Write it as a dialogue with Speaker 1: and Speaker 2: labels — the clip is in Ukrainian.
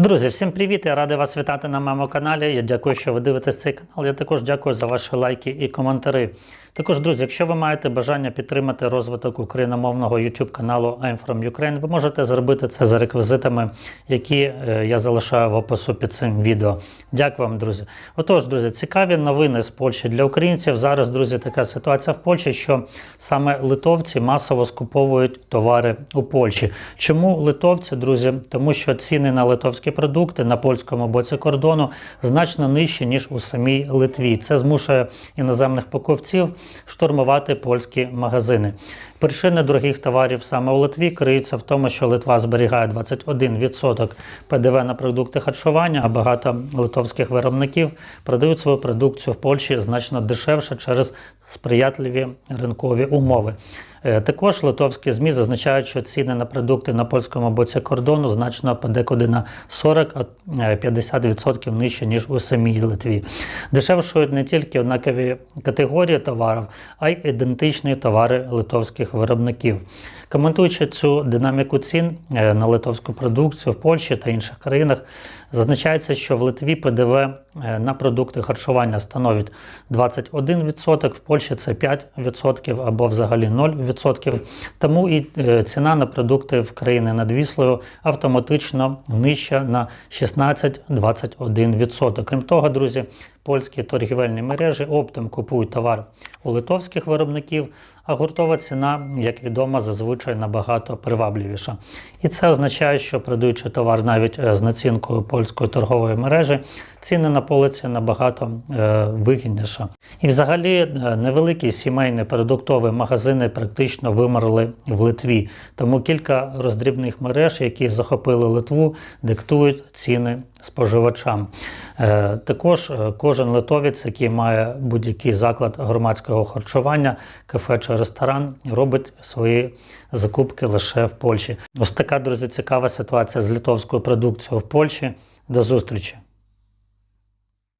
Speaker 1: Друзі, всім привіт! Я радий вас вітати на моєму каналі. Я дякую, що ви дивитесь цей канал. Я також дякую за ваші лайки і коментарі. Також, друзі, якщо ви маєте бажання підтримати розвиток україномовного YouTube каналу I'm from Ukraine, ви можете зробити це за реквізитами, які е, я залишаю в опису під цим відео. Дякую вам, друзі. Отож, друзі, цікаві новини з Польщі для українців. Зараз, друзі, така ситуація в Польщі, що саме литовці масово скуповують товари у Польщі. Чому литовці, друзі? Тому що ціни на литовські продукти на польському боці кордону значно нижчі, ніж у самій Литві. Це змушує іноземних покупців штурмувати польські магазини. Причини дорогих товарів саме у Литві криються в тому, що Литва зберігає 21% ПДВ на продукти харчування, а багато литовських виробників продають свою продукцію в Польщі значно дешевше через сприятливі ринкові умови. Е, Також литовські ЗМІ зазначають, що ціни на продукти на польському боці кордону значно подекуди на 40-50% нижче, ніж у самій Литві. Дешевшують не тільки однакові категорії товарів, а й ідентичні товари литовських виробників. Коментуючи цю динаміку цін е, на литовську продукцію в Польщі та інших країнах, зазначається, що в Литві ПДВ е, на продукти харчування становить 21%, в Польщі це 5% або взагалі 0%. Тому і е, ціна на продукти в країни над Віслою автоматично нижча на 16-21%. Крім того, друзі, польські торгівельні мережі оптом купують товар у литовських виробників, а гуртова ціна, як відомо, зазвичай набагато привабливіша. І це означає, що продаючи товар навіть е, з націнкою польської торгової мережі, ціни на полиці набагато е, вигідніше. І взагалі е, невеликі сімейні продуктові магазини практично вимерли в Литві. Тому кілька роздрібних мереж, які захопили Литву, диктують ціни споживачам. Е, Також е, кожен литовець, який має будь-який заклад громадського харчування, кафе чи ресторан, робить свої закупки лише в Польщі. Ось така, друзі, цікава ситуація з литовською продукцією в Польщі. До зустрічі!